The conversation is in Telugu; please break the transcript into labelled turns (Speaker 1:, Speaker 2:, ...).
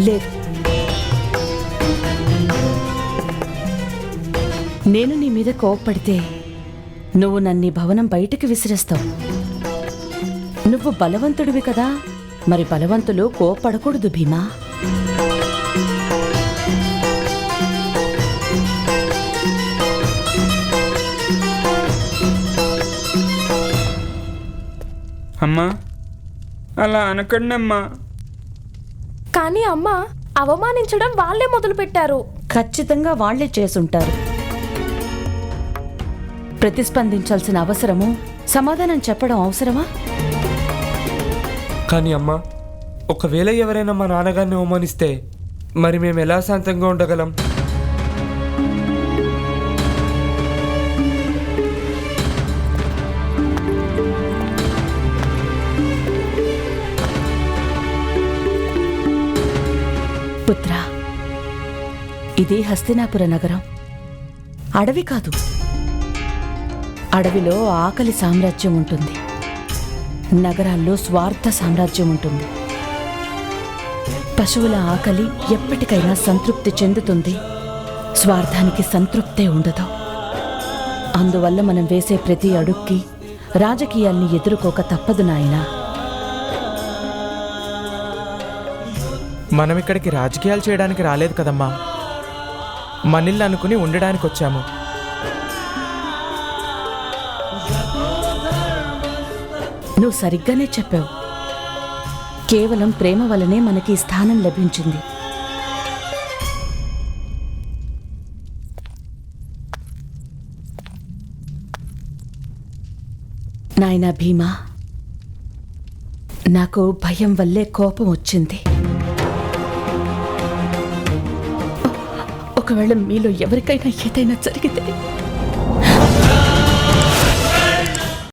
Speaker 1: లేదు నేను నీ మీద కోప్పడితే నువ్వు నన్ను ఈ భవనం బయటకు విసిరేస్తావు. నువ్వు బలవంతుడివి కదా మరి బలవంతులు కోప్పడకూడదు భీమా.
Speaker 2: అమ్మా అలా అనకండమ్మా.
Speaker 3: కానీ అమ్మ అవమానించడం వాళ్ళే మొదలుపెట్టారు.
Speaker 1: ఖచ్చితంగా వాళ్ళే చేసుంటారు. ప్రతిస్పందించాల్సిన అవసరము సమాధానం చెప్పడం అవసరమా?
Speaker 4: కానీ అమ్మా ఒకవేళ ఎవరైనా మా నాన్నగారిని అవమానిస్తే మరి మేము ఎలా శాంతంగా ఉండగలం?
Speaker 1: పుత్ర. ఇది హస్తినాపుర నగరం. అడవి కాదు. అడవిలో ఆకలి సామ్రాజ్యం ఉంటుంది. నగరాల్లో స్వార్థ సామ్రాజ్యం ఉంటుంది. పశువుల ఆకలి ఎప్పటికైనా సంతృప్తి చెందుతుంది. స్వార్థానికి సంతృప్తే ఉండదు. అందువల్ల మనం వేసే ప్రతి అడుక్కి రాజకీయాల్ని ఎదుర్కోక తప్పదు నాయనా.
Speaker 5: మనం ఇక్కడికి రాజకీయాలు చేయడానికి రాలేదు కదమ్మా. మనిల్లు అనుకుని ఉండడానికి వచ్చాము.
Speaker 1: నువ్వు సరిగ్గానే చెప్పావు. కేవలం ప్రేమ వల్లనే మనకి స్థానం లభించింది. నాయనా భీమా నాకు భయం వల్లే కోపం వచ్చింది. ఒకవేళ మీలో ఎవరికైనా ఏదైనా జరిగితే